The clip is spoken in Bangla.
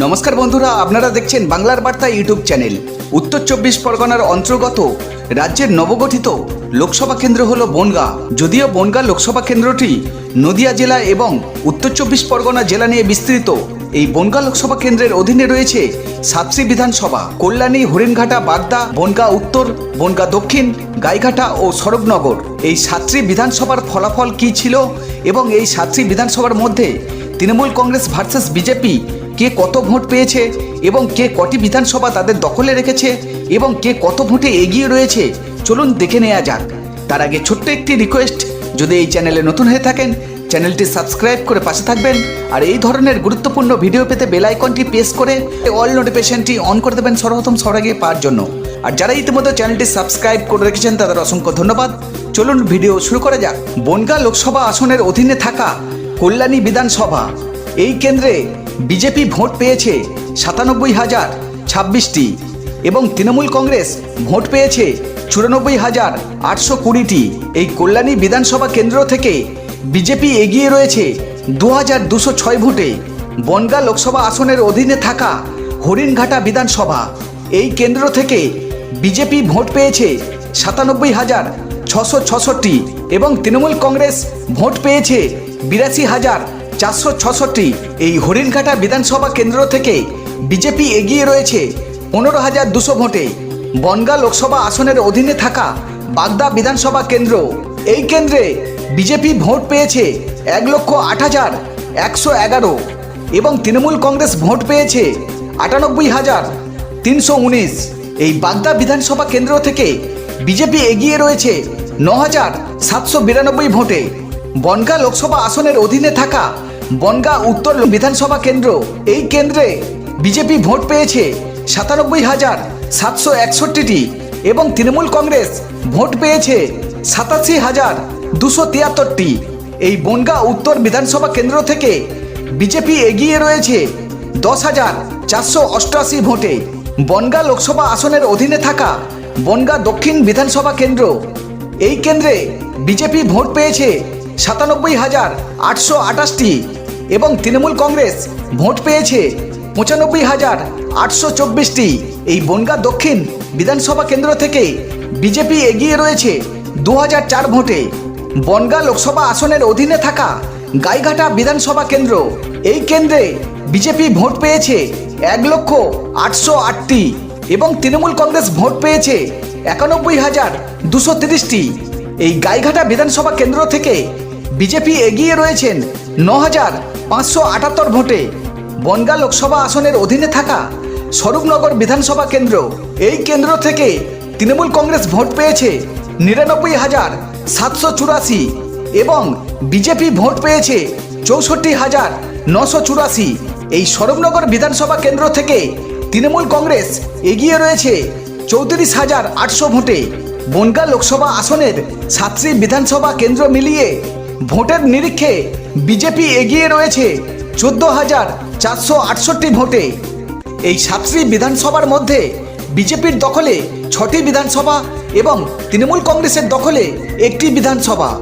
নমস্কার বন্ধুরা, আপনারা দেখছেন বাংলার বার্তা ইউটিউব চ্যানেল। উত্তর চব্বিশ পরগনার অন্তর্গত রাজ্যের নবগঠিত লোকসভা কেন্দ্র হল বনগাঁ। যদিও বনগাঁ লোকসভা কেন্দ্রটি নদিয়া জেলা এবং উত্তর চব্বিশ পরগনা জেলা নিয়ে বিস্তৃত, এই বনগাঁ লোকসভা কেন্দ্রের অধীনে রয়েছে সাতশ্রী বিধানসভা, কল্যাণী, হরিণঘাটা, বাগদা, বনগাঁ উত্তর, বনগাঁ দক্ষিণ, গাইঘাটা ও সড়কনগর এই সাতটি বিধানসভার ফলাফল কী ছিল এবং এই সাতটি বিধানসভার মধ্যে তৃণমূল কংগ্রেস ভার্সেস বিজেপি কে কত ভোট পেয়েছে এবং কে কটি বিধানসভা তাদের দখলে রেখেছে এবং কে কত ভোটে এগিয়ে রয়েছে, চলুন দেখে নেওয়া যাক। তার আগে ছোট্ট একটি রিকোয়েস্ট যদি এই চ্যানেলে নতুন হয়ে থাকেন, চ্যানেলটি সাবস্ক্রাইব করে পাশে থাকবেন, আর এই ধরনের গুরুত্বপূর্ণ ভিডিও পেতে বেল আইকনটি প্রেস করে অল নোটিফিকেশনটি অন করে দেবেন সর্বপ্রথম সবার আগে পাওয়ার জন্য। আর যারা ইতিমধ্যে চ্যানেলটি সাবস্ক্রাইব করে রেখেছেন, তাদের অসংখ্য ধন্যবাদ। চলুন ভিডিও শুরু করা যাক। বনগাঁ লোকসভা আসনের অধীনে থাকা কল্যাণী বিধানসভা। এই কেন্দ্রে বিজেপি ভোট পেয়েছে সাতানব্বই হাজার ছাব্বিশটি এবং তৃণমূল কংগ্রেস ভোট পেয়েছে চুরানব্বই হাজার আটশো কুড়িটি। এই কল্যাণী বিধানসভা কেন্দ্র থেকে বিজেপি এগিয়ে রয়েছে দু হাজার দুশো ছয় ভোটে। বনগাঁ লোকসভা আসনের অধীনে থাকা হরিণঘাটা বিধানসভা। এই কেন্দ্র থেকে বিজেপি ভোট পেয়েছে সাতানব্বই হাজার ছশো ছষট্টি এবং তৃণমূল কংগ্রেস ভোট পেয়েছে বিরাশি হাজার চারশো ছষট্টি এই হরিণঘাটা বিধানসভা কেন্দ্র থেকে বিজেপি এগিয়ে রয়েছে পনেরো হাজার দুশো ভোটে। বনগাঁ লোকসভা আসনের অধীনে থাকা বাগদা বিধানসভা কেন্দ্র। এই কেন্দ্রে বিজেপি ভোট পেয়েছে এক লক্ষ আট হাজার একশো এগারো এবং তৃণমূল কংগ্রেস ভোট পেয়েছে আটানব্বই হাজার তিনশো উনিশ। এই বাগদা বিধানসভা কেন্দ্র থেকে বিজেপি এগিয়ে রয়েছে ন হাজার সাতশো বিরানব্বই ভোটে। বনগাঁ লোকসভা আসনের অধীনে থাকা বনগাঁ উত্তর বিধানসভা কেন্দ্র। এই কেন্দ্রে বিজেপি ভোট পেয়েছে সাতানব্বই হাজার সাতশো একষট্টিটি এবং তৃণমূল কংগ্রেস ভোট পেয়েছে সাতাশি হাজার দুশো তিয়াত্তরটি। এই বনগাঁ উত্তর বিধানসভা কেন্দ্র থেকে বিজেপি এগিয়ে রয়েছে দশ হাজার চারশো অষ্টআশি ভোটে। বনগাঁ লোকসভা আসনের অধীনে থাকা বনগাঁ দক্ষিণ বিধানসভা কেন্দ্র। এই কেন্দ্রে বিজেপি ভোট পেয়েছে সাতানব্বই হাজার আটশো আটাশটি। এবং তৃণমূল কংগ্রেস ভোট পেয়েছে পঁচানব্বই হাজার আটশো চব্বিশটি। এই বনগাঁ দক্ষিণ বিধানসভা কেন্দ্র থেকে বিজেপি এগিয়ে রয়েছে দু হাজার চার ভোটে। বনগাঁ লোকসভা আসনের অধীনে থাকা গাইঘাটা বিধানসভা কেন্দ্র, এই কেন্দ্রে বিজেপি ভোট পেয়েছে এক লক্ষ আটশো আটটি এবং তৃণমূল কংগ্রেস ভোট পেয়েছে একানব্বই হাজার দুশো তিরিশটি। এই গাইঘাটা বিধানসভা কেন্দ্র থেকে বিজেপি এগিয়ে রয়েছেন ন হাজার পাঁচশো আটাত্তর ভোটে বনগাঁ লোকসভা আসনের অধীনে থাকা স্বরূপনগর বিধানসভা কেন্দ্র, এই কেন্দ্র থেকে তৃণমূল কংগ্রেস ভোট পেয়েছে নিরানব্বই হাজার সাতশো চুরাশি এবং বিজেপি ভোট পেয়েছে চৌষট্টি হাজার নশো চুরাশি। এই স্বরূপনগর বিধানসভা কেন্দ্র থেকে তৃণমূল কংগ্রেস এগিয়ে রয়েছে চৌত্রিশ হাজার আটশো ভোটে। বনগাঁ লোকসভা আসনের সাতটি বিধানসভা কেন্দ্র মিলিয়ে ভোটের নিরীক্ষে বিজেপি এগিয়ে রয়েছে চোদ্দ হাজার চারশো আটষট্টি ভোটে। এই সাতটি বিধানসভার মধ্যে বিজেপির দখলে ছটি বিধানসভা এবং তৃণমূল কংগ্রেসের দখলে একটি বিধানসভা।